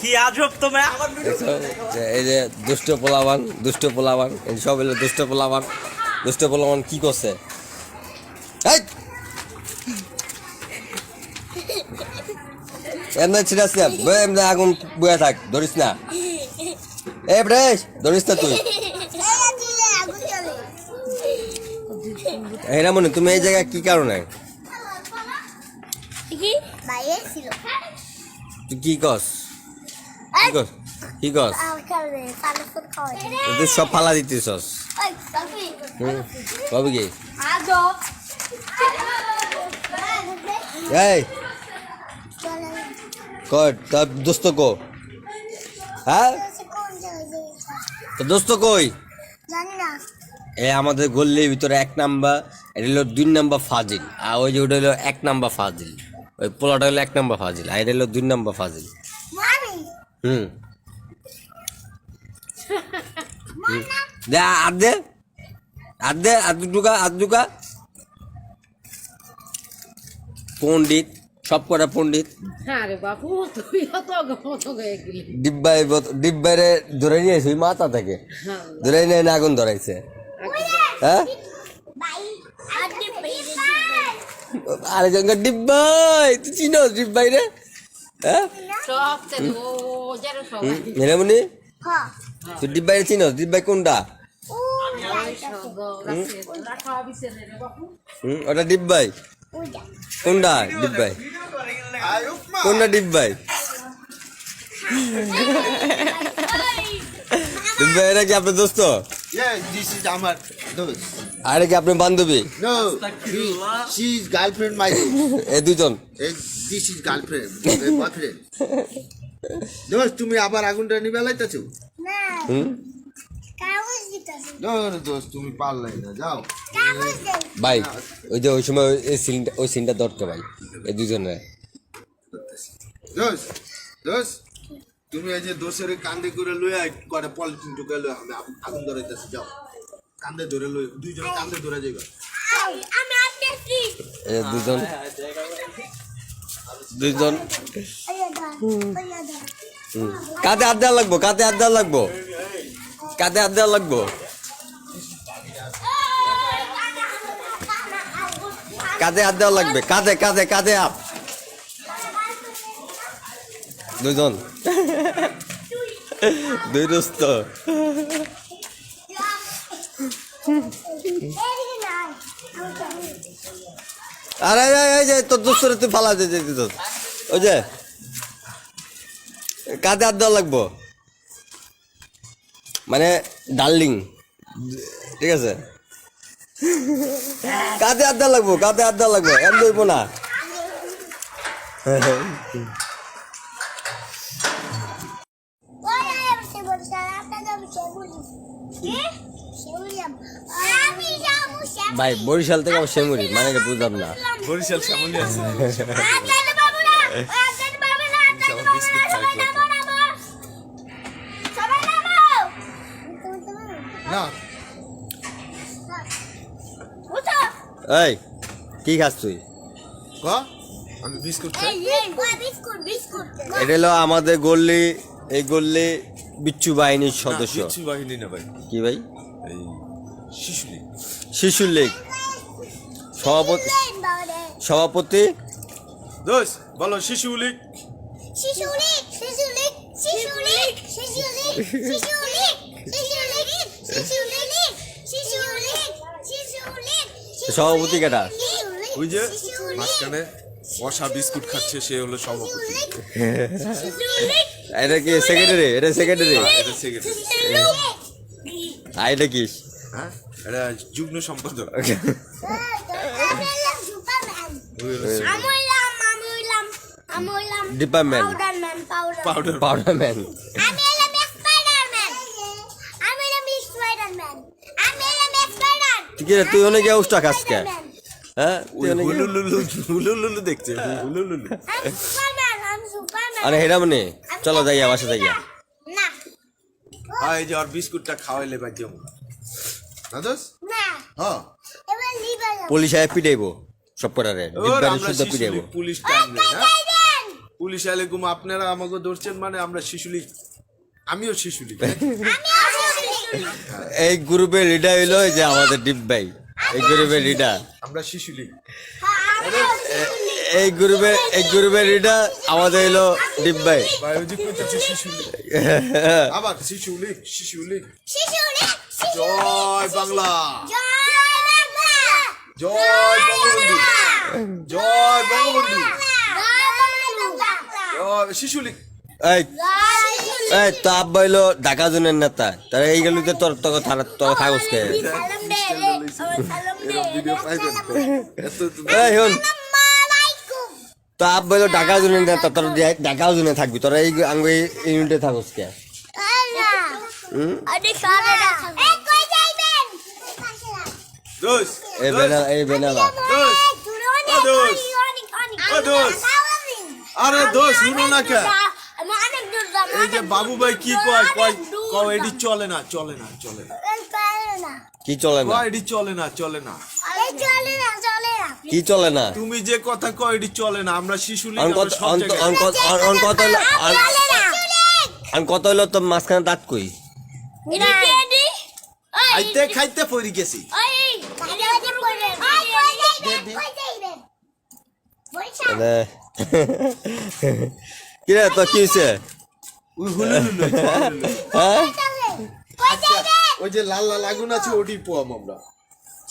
কি আজব তুমি? আমার দেখছ এই যে দুষ্ট পোলাবান দুষ্ট পোলাবান এই সব দুষ্ট পোলাবান। দুষ্ট পোলাবান কি করছে? এমনি ছিড়াস না এমনি আগুন বয়ে থাক ধরিস না। এ ব্রেশ ধরিস না তুই। হেরা মনে তুমি এই জায়গায় কি কারণে কি বাইরে ছিল তুই কি কস কি কস কি কস তুই সব ফালা দিতেছস। কবে কি? এই, কর, তোর দোস্ত কো? হ্যাঁ? তো দোস্ত কই? এ আমাদের গল্লির ভিতরে এক নাম্বার, এটা হলো দুই নাম্বার ফাজিল, আর ওই যে ওটা হলো এক নাম্বার ফাজিল। ওই পোলাটা হলো এক নম্বর ফাজিল আর এটা হলো দুই নম্বর ফাজিল। মামি। হুম। হুম। দে আর দে। আর দে আর দুকা আর দুকা পণ্ডিত সব কটা পণ্ডিত। মতো হয়ে ডিব্বাই ডিব্বাইরে ধরে নিয়ে এসে মাথা থেকে। ধরে নিয়ে এনে আগুন ধরাইছে। হ্যাঁ? আরে গঙ্গা ডিব্বাই তুই চিনস ডিব্বাই রে? হ্যাঁ? তুই ডিব্বাই রে চিনস? ডিব্বাই কোনটা? ওটা ডিব্বাই কোনটা ডিব্বাই কোনটা ডিব্বাই ডিব্বাই রে কি আপনার দোস্ত? আমার দোস্ত। আর কি আপনার বান্ধবী? No, he, she girlfriend my এ দুজন? Eh, is girlfriend girlfriend, eh, দোস্ত তুমি আবার আগুনটা নিবে লাইতেছো? না। হুম? না না দোস্ত তুমি পারলাই না যাও। ভাই ওই যে ওই সময় ওই সিনটা ওই সিনটা দরকার ভাই এই দুজনের দোস্ত দোস্ত তুমি এই যে দোষের কান্দে করে লই আই করে পলিথিন ঢুকে লই আমি আগুন- আগুন ধরাইতেছি যাও। কান্দে ধরে লই দুইজন কান্দে ধরে যাইবা আমি আসতেছি এই দুজন দুজন আয়া দা আয়া দা। হুম। কাতে হাত লাগবো কাতে হাত লাগবো। কাতে হাত লাগবো। কাঁধে হাত দেওয়া লাগবে কাঁধে কাঁধে কাঁধে হাত। দুজন দুই। দোস্ত আরে এই, যে তোর দোস্তরে তুই ফালা দে ওই যে কাঁধে হাত দেওয়া লাগবো। মানে ডার্লিং। ঠিক আছে? কাঁধে হাত দেওয়া লাগবো কাঁধে হাত দেওয়া লাগবে এম দইব না। ওই ভাই বরিশাল থেকে আবার শ্যামুরি মানে বুঝলাম না। বরিশাল শ্যামুরি আছে। এই কি খাস তুই? এটা হলো আমাদের গল্লি এই গল্লি বিচ্ছু বাহিনীর সদস্য। বাহিনী না ভাই। কি ভাই? এই শিশু লীগ সভাপতি সভাপতি দোষ বলো শিশু লীগ সভাপতি কেটা ওই যে মাঝখানে বসা বিস্কুট খাচ্ছে সে হলো সভাপতি এটা কি সেক্রেটারি এটা সেক্রেটারি এটা সেক্রেটারি আর কি হ্যাঁ? এটা সম্পাদক। পাউডার পাউডার ঠিক আছে তুই অনেক উষ্টা হ্যাঁ? দেখছে। আরে হেরাম নে চলো যাইয়া বাসা যাইয়া আর এই যে আর বিস্কুটটা খাওয়াইলে বা যেমন না না। হ্যাঁ। পুলিশ আয় পিটাইবো সব করারে। ওর ডিব্বারে শুদ্ধ পিটাইবো। পুলিশ টাইম নেই না কাইদেন পুলিশ আলাইকুম আপনারা আমাকে ধরছেন মানে আমরা শিশুলি আমিও শিশুলি এই গ্রুপের লিডার হইল এই যে আমাদের ডিপ ভাই। এই গ্রুপের লিডার। আমরা শিশুলি এই গ্রুপের এই গ্রুপের লিডার আমাদের হইল ডিপ ভাই। বায়োজি কইতেছে শিশুলি। আবার শিশুলি শিশুলি জয় বাংলা। জয় বঙ্গবন্ধু জয় বঙ্গবন্ধু জয় শিশুলি। এই এই তো আব্বা হইল ঢাকা জোনের নেতা। তারা থানা এই হন তো আব্বা হইল ঢাকা জোনের নেতা তোর যে- ঢাকা জোনে থাকবি তোরা এই আঙ্গ এই ইউনিটে থাকস কে? দোষ এই বেনা এই বেনালা। আরে দোষ। শুনো না কে? এই যে বাবু ভাই কি কয় কয় এডি চলে না চলে না চলে না। কি চলে না? কয় এডি চলে না চলে না কি চলে না? তুমি যে কথা কয় এডি চলে না। আমরা শিশু কত হইল তোর মাঝখানে দাঁত কই? খাইতে খাইতে পড়ি গেছি। মানে কি তো কি হইছে ওই হুলু হুলু, হুলু হুলু। হ্যাঁ ওই যে লাল লাল আগুন আছে ওটি পোয়াম আমরা